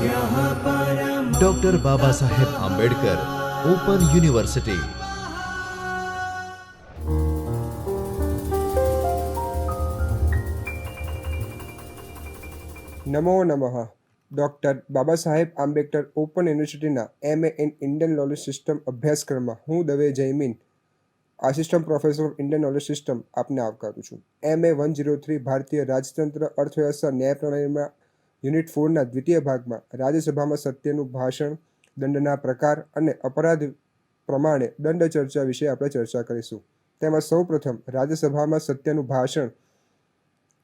Doctor Baba Saheb Ambedkar open university નમો નમઃ. Doctor Baba Saheb Ambedkar open યુનિવર્સિટીના M A in Indian knowledge system અભ્યાસક્રમમાં હું Dave Jaymin assistant professor of Indian knowledge system આપને આવકારું છું. M A one zero three ભારતીય રાજતંત્ર, અર્થવ્યવસ્થા, ન્યાય પ્રણાલીમાં યુનિટ ફોરના દ્વિતીય ભાગમાં રાજ્યસભામાં સત્યનું ભાષણ, દંડના પ્રકાર અને અપરાધ પ્રમાણે દંડ ચર્ચા વિશે આપણે ચર્ચા કરીશું. તેમાં સૌપ્રથમ રાજ્યસભામાં સત્યનું ભાષણ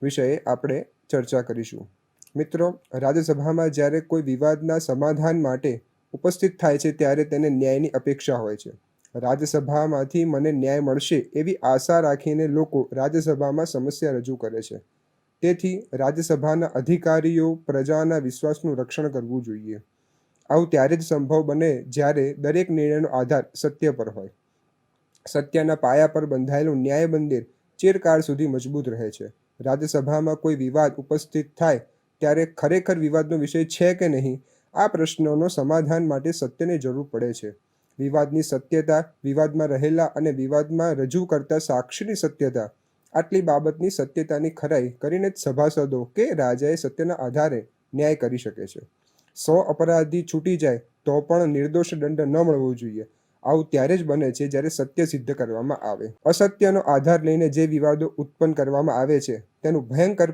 વિષયે આપણે ચર્ચા કરીશું. મિત્રો, રાજ્યસભામાં જ્યારે કોઈ વિવાદના સમાધાન માટે ઉપસ્થિત થાય છે, ત્યારે તેને ન્યાયની અપેક્ષા હોય છે. રાજ્યસભામાંથી મને ન્યાય મળશે એવી આશા રાખીને લોકો રાજ્યસભામાં સમસ્યા રજૂ કરે છે. તેથી રાજ્યસભાના અધિકારીઓ પ્રજાના વિશ્વાસનું રક્ષણ કરવું જોઈએ. આવું ત્યારે જ સંભવ બને જ્યારે દરેક નિર્ણયનો આધાર સત્ય પર હોય. સત્યના પાયા પર બંધાયેલું ન્યાય મંદિર ચિરકાળ સુધી મજબૂત રહે છે. રાજ્યસભામાં કોઈ વિવાદ ઉપસ્થિત થાય ત્યારે ખરેખર વિવાદનો વિષય છે કે નહીં, આ પ્રશ્નોનો સમાધાન માટે સત્યની જરૂર પડે છે. વિવાદની સત્યતા, વિવાદમાં રહેલા અને વિવાદમાં રજૂ કરતા સાક્ષીની સત્યતા આટલી બાબતની સત્યતાની ખરાઈ કરીને જ સભાસદો કે રાજાએ સત્યના આધારે ન્યાય કરી શકે છે. સો અપરાધી છૂટી જાય તો પણ નિર્દોષ દંડ ન મળવો જોઈએ. આવું ત્યારે જ બને છે જ્યારે સત્ય સિદ્ધ કરવામાં આવે. અસત્યનો આધાર લઈને જે વિવાદો ઉત્પન્ન કરવામાં આવે છે, તેનું ભયંકર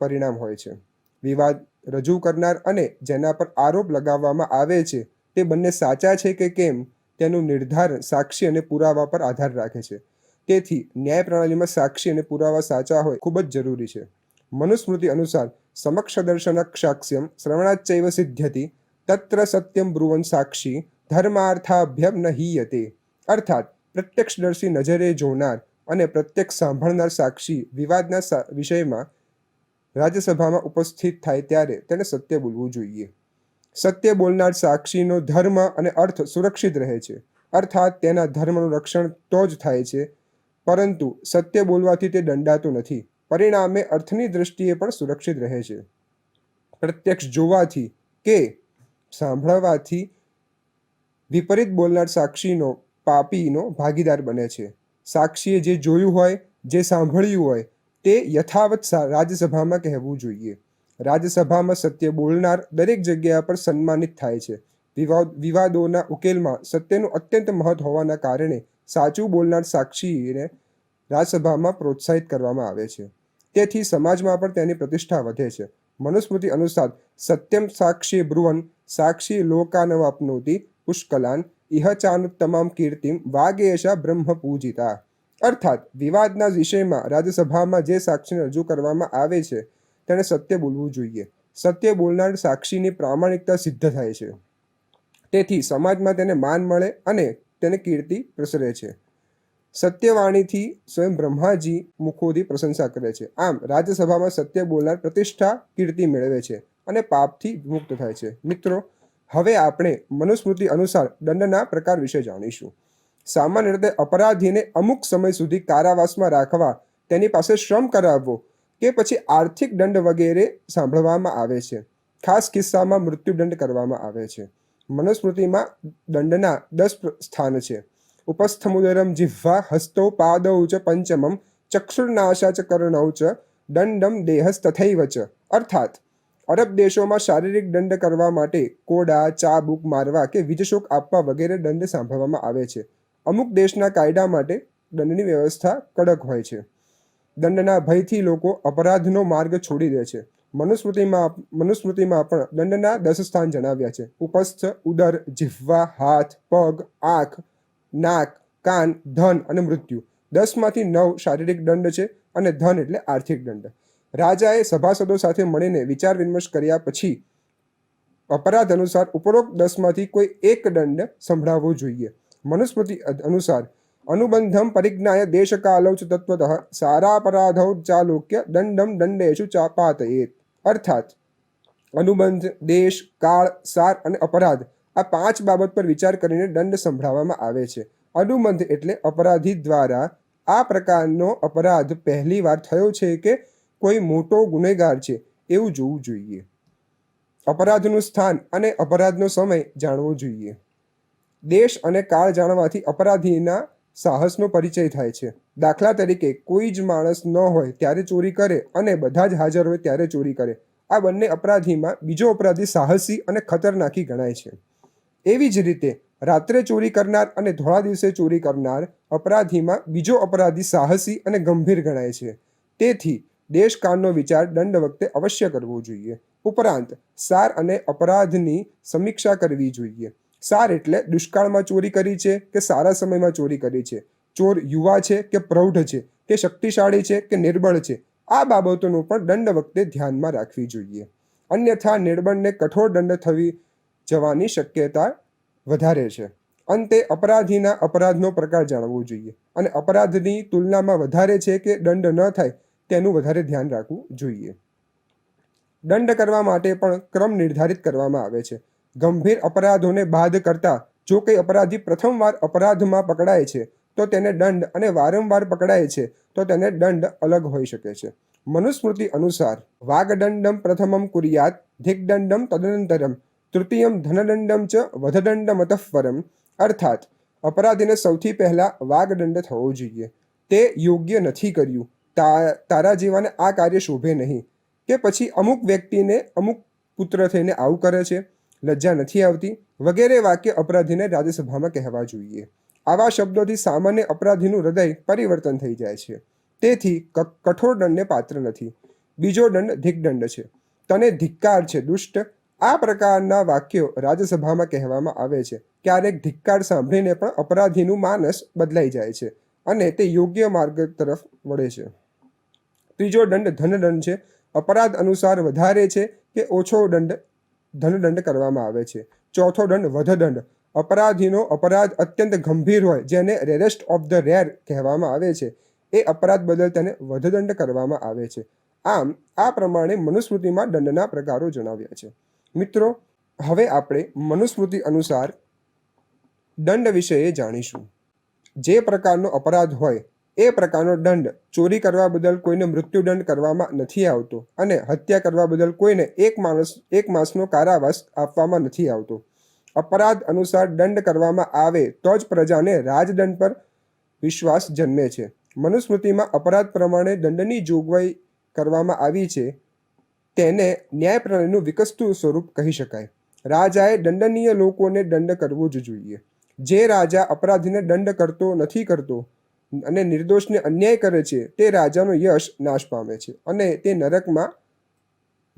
પરિણામ હોય છે. વિવાદ રજૂ કરનાર અને જેના પર આરોપ લગાવવામાં આવે છે, તે બંને સાચા છે કે કેમ, તેનું નિર્ધારણ સાક્ષી અને પુરાવા પર આધાર રાખે છે. તેથી ન્યાય પ્રણાલીમાં સાક્ષી અને પુરાવા સાચા હોય ખૂબ જ જરૂરી છે. મનુસ્મૃતિ અનુસાર સમક્ષ દર્શનક સાક્ષ્યમ શ્રવણાચૈવ સિદ્ધ્યતિ તત્ર સત્યમ બ્રુવન સાક્ષી ધર્માર્થાભ્યમ ન હીયતે અર્થાત પ્રત્યક્ષદર્શી નજરે જોનાર અને પ્રત્યક્ષ સાંભળનાર સાક્ષી વિવાદના વિષયમાં રાજ્યસભામાં ઉપસ્થિત થાય ત્યારે તેને સત્ય બોલવું જોઈએ. સત્ય બોલનાર સાક્ષીનો ધર્મ અને અર્થ સુરક્ષિત રહે છે. અર્થાત તેના ધર્મનું રક્ષણ તો જ થાય છે પરંતુ સત્ય બોલવાથી તે દંડાતું નથી. પરિણામે અર્થની દ્રષ્ટિએ પણ સુરક્ષિત રહે છે. પ્રત્યક્ષ જોવાથી કે સાંભળવાથી વિપરીત બોલનાર સાક્ષીનો, પાપીનો ભાગીદાર બને છે. સાક્ષીએ જે જોયું હોય, જે સાંભળ્યું હોય, તે યથાવત રાજ્યસભામાં કહેવું જોઈએ. રાજ્યસભામાં સત્ય બોલનાર દરેક જગ્યા પર સન્માનિત થાય છે. વિવાદ, વિવાદોના ઉકેલમાં સત્યનું અત્યંત મહત્વ હોવાના કારણે સાચું બોલનાર સાક્ષીને રાજ્યસભામાં પ્રોત્સાહિત કરવામાં આવે છે. તેથી સમાજમાં પણ તેની પ્રતિષ્ઠા વધે છે. મનુસ્મૃતિ અનુસાર સત્યમ સાક્ષી બ્રુવન, સાક્ષી લોકાનવાપનોતિ પુષ્કલાન ઇહચાનુ તમામ કીર્તિમ વાગેશા બ્રહ્મ પૂજિતા. અર્થાત વિવાદના વિષયમાં રાજ્યસભામાં જે સાક્ષીને રજૂ કરવામાં આવે છે, તેણે સત્ય બોલવું જોઈએ. સત્ય બોલનાર સાક્ષીની પ્રામાણિકતા સિદ્ધ થાય છે. તેથી સમાજમાં તેને માન મળે અને તેને કીર્તિ પ્રસરે છે. સત્યવાણીથી સ્વયં બ્રહ્માજી મુખોથી પ્રશંસા કરે છે. આમ, રાજ્યસભામાં સત્ય બોલનાર પ્રતિષ્ઠા કીર્તિ મેળવે છે અને પાપથી મુક્ત થાય છે. મિત્રો, હવે આપણે મનુસ્મૃતિ અનુસાર દંડના પ્રકાર વિશે જાણીશું. સામાન્ય રીતે અપરાધીને અમુક સમય સુધી કારાવાસમાં રાખવા, તેની પાસે શ્રમ કરાવવો કે પછી આર્થિક દંડ વગેરે સાંભળવામાં આવે છે. ખાસ કિસ્સામાં મૃત્યુદંડ કરવામાં આવે છે. મનુસ્મૃતિમાં દંડના દસ સ્થાન છે. ઉપસ્થમુદરમ જિહ્વા હસ્તો પાદૌ ચ પંચમમ, ચક્ષુર્નાશા ચ કર્ણૌ ચ, દંડમ દેહસ્તથૈવ ચ. અર્થાત, અરબ દેશોમાં શારીરિક દંડ કરવા માટે કોડા, ચાબુક મારવા કે વીજશોક આપવા વગેરે દંડ સાંભળવામાં આવે છે. અમુક દેશના કાયદા માટે દંડની વ્યવસ્થા કડક હોય છે. દંડના ભયથી લોકો અપરાધનો માર્ગ છોડી દે છે. મનુસ્મૃતિમાં મનુસ્મૃતિમાં પણ દંડના દસ સ્થાન જણાવ્યા છે. ઉપસ્થ, ઉદર, જીહ્વા, હાથ, પગ, આંખ, નાક, કાન, ધન અને મૃત્યુ. દસમાંથી નવ શારીરિક દંડ છે અને ધન એટલે આર્થિક દંડ. રાજાએ સભાસદો સાથે મળીને વિચાર વિમર્શ કર્યા પછી અપરાધ અનુસાર ઉપરોક્ત દસમાંથી કોઈ એક દંડ સંભળાવવો જોઈએ. મનુસ્મૃતિ અનુસાર, અનુબંધમ પરિજ્ઞાય દેશકાલૌ ચ તત્વતઃ સારાપરાધૌ ચાલોક્ય દંડમ દંડેશુ ચાપાતયેત. અર્થાત અનુબંધ, દેશ, કાળ, સાર અને અપરાધ આ પાંચ બાબત પર વિચાર કરીને દંડ સંભળાવવામાં આવે છે. અનુબંધ એટલે અપરાધી દ્વારા આ પ્રકારનો અપરાધ પહેલી વાર થયો છે કે કોઈ મોટો ગુનેગાર છે એવું જોવું જોઈએ. અપરાધનું સ્થાન અને અપરાધનો સમય જાણવો જોઈએ. દેશ અને કાળ જાણવાથી અપરાધીના સાહસનો પરિચય થાય છે. દાખલા તરીકે, કોઈ જ માણસ ન હોય ત્યારે ચોરી કરે અને બધા જ હાજર હોય ત્યારે ચોરી કરે. આ બંને અપરાધીમાં બીજો અપરાધી સાહસી અને ખતરનાકી ગણાય છે. એવી જ રીતે, રાત્રે ચોરી કરનાર અને ધોળા દિવસે ચોરી કરનાર અપરાધીમાં બીજો અપરાધી સાહસી અને ગંભીર ગણાય છે. તેથી દેશકાળનો વિચાર દંડ વખતે અવશ્ય કરવો જોઈએ. ઉપરાંત, સાર અને અપરાધની સમીક્ષા કરવી જોઈએ. સાર એટલે દુષ્કાળમાં ચોરી કરી છે કે સારા સમયમાં ચોરી કરી છે? ચોર યુવા છે કે પ્રૌઢ છે? કે શક્તિશાળી છે કે નિર્બળ છે? આ બાબતોનું પણ દંડ વખતે ધ્યાનમાં રાખવી જોઈએ. અન્યથા નિર્બળને કઠોર દંડ થવી જવાની શક્યતા વધારે છે. અંતે અપરાધીના અપરાધનો પ્રકાર જાણવો જોઈએ અને અપરાધની તુલનામાં વધારે છે કે દંડ ન થાય તેનું વધારે ધ્યાન રાખવું જોઈએ. દંડ કરવા માટે પણ ક્રમ નિર્ધારિત કરવામાં આવે છે. ગંભીર અપરાધોને બાદ કરતા જો કોઈ અપરાધી પ્રથમવાર અપરાધમાં પકડાય છે, તો તેને દંડ અને વારંવાર પકડાય છે, તો તેને દંડ અલગ હોઈ શકે છે. મનુસ્મૃતિ અનુસાર, વાગદંડમ પ્રથમમ કુર્યાત ધિગદંડમ તદનંતરમ, તૃતીયમ ધનદંડમ ચ વધદંડમતઃપરમ અર્થાત, અપરાધીને સૌથી પહેલાં વાગદંડ થવો જોઈએ. તે યોગ્ય નથી કર્યું. તારા જેવાને આ કાર્ય શોભે નહીં. કે પછી અમુક વ્યક્તિને અમુક પુત્ર થઈને આવું કરે છે? લજ્જા નથી આવતી. વગેરે વાક્ય અપરાધીને રાજ્યસભામાં કહેવા જોઈએ. આવા શબ્દોથી સામાન્ય અપરાધીનું હૃદય પરિવર્તન થઈ જાય છે. તેથી કઠોર દંડને પાત્ર નથી. બીજો દંડ ધિકદંડ છે. તને ધિક્કાર છે, દુષ્ટ. આ પ્રકારના વાક્યો રાજ્યસભામાં કહેવામાં આવે છે. ક્યારેક ધિક્કાર સાંભળીને પણ અપરાધીનું માનસ બદલાઈ જાય છે અને તે યોગ્ય માર્ગ તરફ વળે છે. ત્રીજો દંડ ધનદંડ છે. અપરાધ અનુસાર વધારે છે કે ઓછો દંડ ધનદંડ કરવામાં આવે છે. ચોથો દંડ વધદંડ. અપરાધીનો અપરાધ અત્યંત ગંભીર હોય, જેને રેરેસ્ટ ઓફ ધ રેર કહેવામાં આવે છે. એ અપરાધ બદલ તેને વધદંડ કરવામાં આવે છે. આમ, આ પ્રમાણે મનુસ્મૃતિમાં દંડના પ્રકારો જણાવ્યા છે. મિત્રો, હવે આપણે મનુસ્મૃતિ અનુસાર દંડ વિશે જાણીશું. જે પ્રકારનો અપરાધ હોય એ પ્રકારનો દંડ. ચોરી કરવા બદલ કોઈને મૃત્યુદંડ કરવામાં નથી આવતો અને હત્યા કરવા બદલ કોઈને એક માણસ, એક માસનો કારાવાસ આપવામાં નથી આવતો. અપરાધ અનુસાર દંડ કરવામાં આવે તો જ પ્રજાને રાજદંડ પર વિશ્વાસ જન્મે છે. મનુસ્મૃતિમાં અપરાધ પ્રમાણે દંડની જોગવાઈ કરવામાં આવી છે. તેને ન્યાય પ્રણાલીનું વિકસતું સ્વરૂપ કહી શકાય. રાજાએ દંડનીય લોકોને દંડ કરવો જ જોઈએ. જે રાજા અપરાધીને દંડ કરતો નથી કરતો અને નિર્દોષને અન્યાય કરે છે, તે રાજાનો યશ નાશ પામે છે અને તે નરકમાં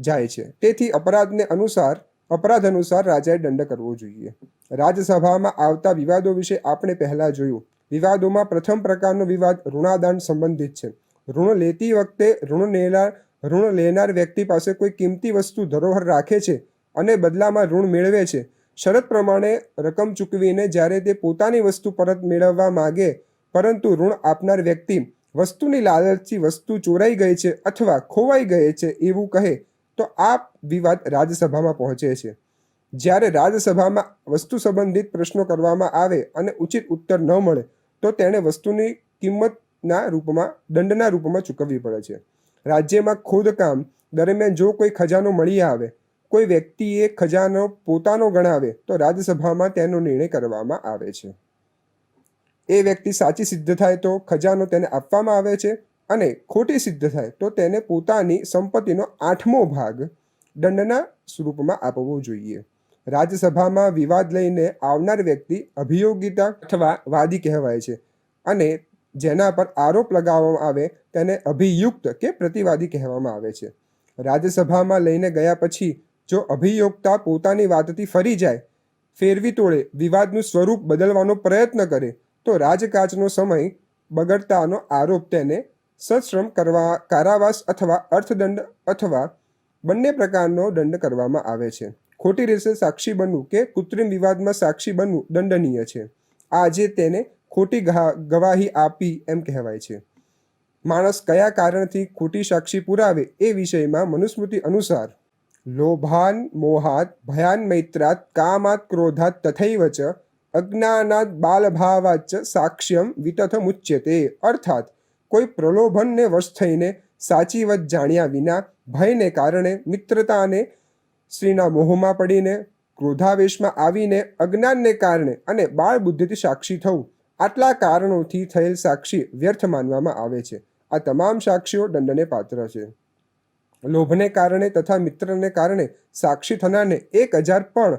જાય છે. તેથી અપરાધને અનુસાર, અપરાધ અનુસાર રાજાએ દંડ કરવો જોઈએ. રાજ્યસભામાં આવતા વિવાદો વિશે આપણે પહેલા જોયું. વિવાદોમાં પ્રથમ પ્રકારનો વિવાદ ઋણાદાન સંબંધિત છે. ઋણ લેતી વખતે ઋણ લેનાર ઋણ લેનાર વ્યક્તિ પાસે કોઈ કિંમતી વસ્તુ ધરોહર રાખે છે અને બદલામાં ઋણ મેળવે છે. શરત પ્રમાણે રકમ ચૂકવીને જ્યારે તે પોતાની વસ્તુ પરત મેળવવા માગે પરંતુ ઋણ આપનાર વ્યક્તિ વસ્તુની લાલચથી વસ્તુ ચોરાઈ ગઈ છે અથવા ખોવાઈ ગઈ છે એવું કહે તો આ વિવાદ રાજ્યસભામાં પહોંચે છે. જ્યારે રાજ્યસભામાં વસ્તુ સંબંધિત પ્રશ્નો કરવામાં આવે અને ઉચિત ઉત્તર ન મળે, તો તેણે વસ્તુની કિંમતના રૂપમાં, દંડના રૂપમાં ચૂકવવી પડે છે. રાજ્યમાં ખોદકામ દરમિયાન જો કોઈ ખજાનો મળી આવે, કોઈ વ્યક્તિએ ખજાનો પોતાનો ગણાવે, તો રાજ્યસભામાં તેનો નિર્ણય કરવામાં આવે છે. એ વ્યક્તિ સાચી સિદ્ધ થાય તો ખજાનો તેને આપવામાં આવે છે અને ખોટી સિદ્ધ થાય તો તેને પોતાની સંપત્તિનો આઠમો ભાગ દંડના સ્વરૂપમાં આપવો જોઈએ. રાજ્યસભામાં વિવાદ લઈને આવનાર વ્યક્તિ અભિયોગિતા અથવા વાદી કહેવાય છે અને જેના પર આરોપ લગાવવામાં આવે તેને અભિયુક્ત કે પ્રતિવાદી કહેવામાં આવે છે. રાજ્યસભામાં લઈને ગયા પછી જો અભિયોક્તા પોતાની વાતથી ફરી જાય, ફેરવી તોડે, વિવાદનું સ્વરૂપ બદલવાનો પ્રયત્ન કરે તો રાજકાજનો સમય બગડતાનો આરોપ તેને સશ્રમ કરવા, કારાવાસ અથવા અર્થદંડ અથવા બંને પ્રકારનો દંડ કરવામાં આવે છે. ખોટી રીતે સાક્ષી બનવું કે કૃત્રિમ વિવાદમાં સાક્ષી બનવું દંડનીય છે. આજે તેને ખોટી ગવાહી આપી એમ કહેવાય છે. માણસ કયા કારણથી ખોટી સાક્ષી પુરાવે એ વિષયમાં મનુસ્મૃતિ અનુસાર લોભાન, મોહાત, ભયાન, મૈત્રાત, કામાત, ક્રોધાત તથૈવ ચ અજ્ઞાનાત બાલભાવાચ સાક્ષ્યમ વિતથ તે અર્થાત, કોઈ પ્રલોભનને વશ થઈને સાચી વાત જાણ્યા વિના ભયને કારણે મિત્રતાને સ્ત્રીના મોહમાં પડીને, ક્રોધાવેશમાં આવીને અજ્ઞાનને કારણે અને બાળ બુદ્ધિથી સાક્ષી થવું, આટલા કારણોથી થયેલ સાક્ષી વ્યર્થ માનવામાં આવે છે. આ તમામ સાક્ષીઓ દંડને પાત્ર છે. લોભને કારણે તથા મિત્રને કારણે સાક્ષી થનારને એક હજાર પણ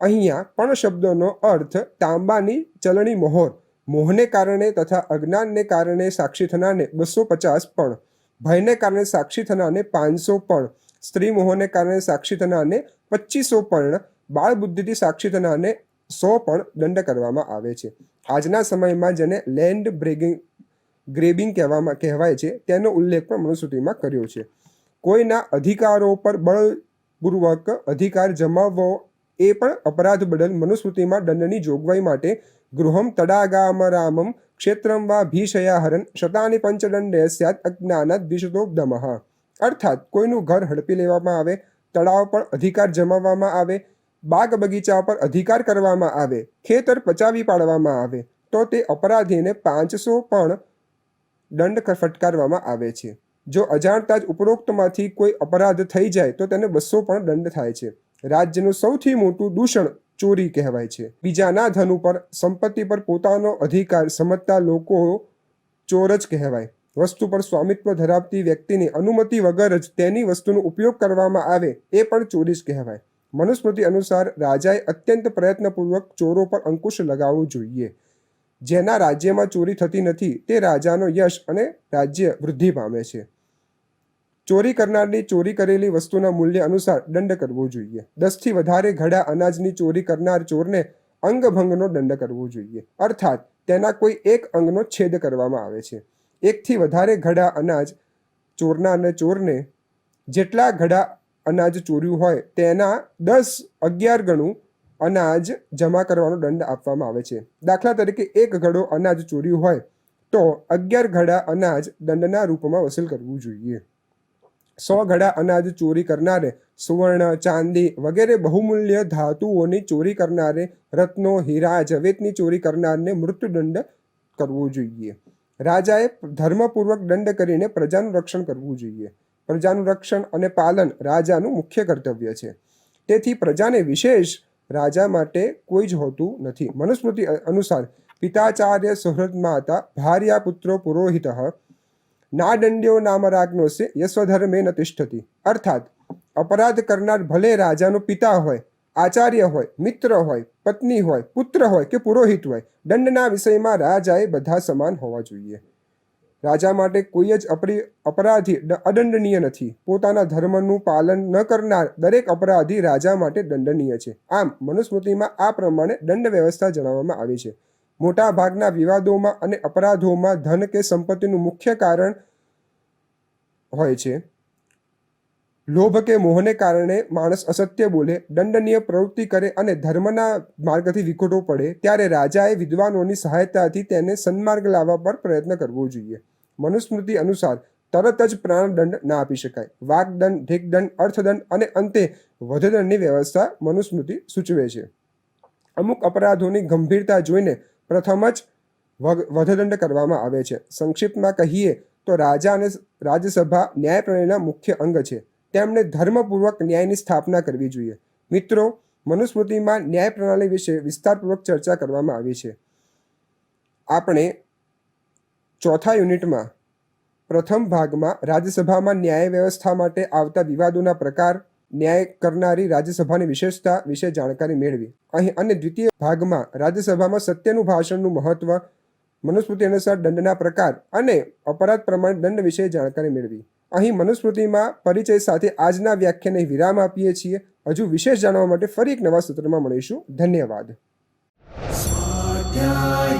અહીંયા પણ શબ્દનો અર્થ તાંબાની ચલણી મોહર, મોહને કારણે તથા અજ્ઞાનને કારણે સાક્ષી થનારને બસો પચાસ પણ, ભયને કારણે સાક્ષી થનારને પાંચસો પણ, સ્ત્રી મોહને કારણે સાક્ષી થનારને પચીસો પણ, બાળ બુદ્ધિથી સાક્ષી થનારને સો પણ દંડ કરવામાં આવે છે. આજના સમયમાં જેને લેન્ડ બ્રેગિંગ, ગ્રેબિંગ કહેવામાં, કહેવાય છે, તેનો ઉલ્લેખ પણ મનુસ્મૃતિમાં કર્યો છે. કોઈના અધિકારો પર બળપૂર્વક અધિકાર જમાવવો એ પણ અપરાધ બદલ મનુસ્મૃતિમાં દંડની જોગવાઈ માટે ગૃહમ તડાગામરામમ ક્ષેત્રમ વા ભીષયાહરન શતાની પંચદંડે સ્યાત અજ્ઞાનાત દ્વિશતોબ્દમઃ અર્થાત કોઈનું ઘર હડપી લેવામાં આવે, તળાવ પર અધિકાર જમાવવામાં આવે, બાગ બગીચા પર અધિકાર કરવામાં આવે, ખેતર પચાવી પાડવામાં આવે, તો તે અપરાધીને પાંચસો પણ દંડ ફટકારવામાં આવે છે। જો અજાણતા જ ઉપરોક્તમાંથી કોઈ અપરાધ થઈ જાય, તો તેને બસો પણ દંડ થાય છે। રાજ્યનું સૌથી મોટું દૂષણ ચોરી કહેવાય છે. બીજાના ધન ઉપર સંપત્તિ પર પોતાનો અધિકાર સમજતા લોકો ચોર જ કહેવાય. વસ્તુ પર સ્વામિત્વ ધરાવતી વ્યક્તિની અનુમતિ વગર જ તેની વસ્તુનો ઉપયોગ કરવામાં આવે એ પણ ચોરી જ કહેવાય. મનુસ્મૃતિ અનુસાર રાજાએ અત્યંત પ્રયત્નપૂર્વક ચોરો પર અંકુશ લગાવવો જોઈએ. જેના રાજ્યમાં ચોરી થતી નથી તે રાજાનો યશ અને રાજ્ય વૃદ્ધિ પામે છે. ચોરી કરનારની ચોરી કરેલી વસ્તુના મૂલ્ય અનુસાર દંડ કરવો જોઈએ. દસથી વધારે ઘડા અનાજની ચોરી કરનાર ચોરને અંગભંગનો દંડ કરવો જોઈએ. અર્થાત, તેના કોઈ એક અંગનો છેદ કરવામાં આવે છે. એકથી વધારે ઘડા અનાજ ચોરનારને ચોરને જેટલા ઘડા અનાજ ચોર્યું હોય, તેના દસ અગિયાર ગણું અનાજ જમા કરવાનો દંડ આપવામાં આવે છે. દાખલા તરીકે, એક ઘડો અનાજ ચોર્યું હોય, તો અગિયાર ઘડા અનાજ દંડના રૂપમાં વસૂલ કરવું જોઈએ. સો ઘડા અનાજ ચોરી કરનારે, સુવર્ણ, ચાંદી વગેરે બહુમૂલ્ય ધાતુઓની ચોરી કરનારે, રત્નો, હીરા જવેતની ચોરી કરનારને મૃત્યુદંડ કરવો જોઈએ. રાજાએ ધર્મપૂર્વક દંડ કરીને પ્રજાનું રક્ષણ કરવું જોઈએ. પ્રજાનું રક્ષણ અને પાલન રાજાનું મુખ્ય કર્તવ્ય છે. તેથી પ્રજાને વિશેષ રાજા માટે કોઈ જ હોતું નથી. મનુસ્મૃતિ અનુસાર પિતાચાર્ય સુહૃદ માતા, ભાર્યા પુત્રો પુરોહિત નાદંડ્યો નામ રાજ્ઞોસે યસ્વધર્મે ન તિષ્ઠતી. અર્થાત, અપરાધ કરનાર ભલે રાજાનો પિતા હોય, આચાર્ય હોય, મિત્ર હોય, પત્ની હોય, પુત્ર હોય કે પુરોહિત હોય, દંડના વિષયમાં રાજાએ બધા સમાન હોવા જોઈએ. રાજા માટે કોઈ જ અપરી, અપરાધી અદંડનીય નથી. પોતાના ધર્મનું પાલન ન કરનાર દરેક અપરાધી રાજા માટે દંડનીય છે. આમ, મનુસ્મૃતિમાં આ પ્રમાણે દંડ વ્યવસ્થા જણાવવામાં આવી છે. મોટા ભાગના વિવાદોમાં અને અપરાધોમાં ધન કે સંપત્તિનું મુખ્ય કારણ હોય છે. લોભ કે મોહને કારણે માણસ અસત્ય બોલે, દંડનીય પ્રવૃત્તિ કરે અને ધર્મના માર્ગથી વિખોટો પડે, ત્યારે રાજાએ વિદ્વાનોની સહાયતાથી તેને સન્માર્ગ લાવવા પર પ્રયત્ન કરવો જોઈએ. મનુસ્મૃતિ અનુસાર, તરત જ પ્રાણદંડ ના આપી શકાય. વાગદંડ ઢીકદંડ અર્થદંડ અને અંતે વધદંડની વ્યવસ્થા મનુસ્મૃતિ સૂચવે છે. અમુક અપરાધોની ગંભીરતા જોઈને પ્રથમ જ વધદંડ કરવામાં આવે છે. સંક્ષિપ્તમાં કહીએ તો રાજા અને રાજ્યસભા ન્યાય પ્રણાલીના મુખ્ય અંગ છે. તેમણે ધર્મપૂર્વક ન્યાયની સ્થાપના કરવી જોઈએ. મિત્રો, મનુસ્મૃતિમાં ન્યાય પ્રણાલી વિશે વિસ્તારપૂર્વક ચર્ચા કરવામાં આવી છે. આપણે ચોથા યુનિટમાં પ્રથમ ભાગમાં રાજ્યસભામાં ન્યાય વ્યવસ્થા માટે આવતા વિવાદોના પ્રકાર ન્યાય કરનારી રાજ્યસભાની વિશેષતા વિશે જાણકારી મેળવી. અહીં અને દ્વિતીય ભાગમાં રાજ્યસભામાં સત્યનું ભાષણનું મહત્વ, મનુસ્મૃતિ અનુસાર દંડના પ્રકાર અને અપરાધ પ્રમાણે દંડ વિશે જાણકારી મેળવી. અહીં મનુસ્મૃતિમાં પરિચય સાથે આજના વ્યાખ્યાને વિરામ આપીએ છીએ. હજુ વિશેષ જાણવા માટે ફરી એક નવા સત્રમાં મળીશું. ધન્યવાદ. સ્વાધ્યાય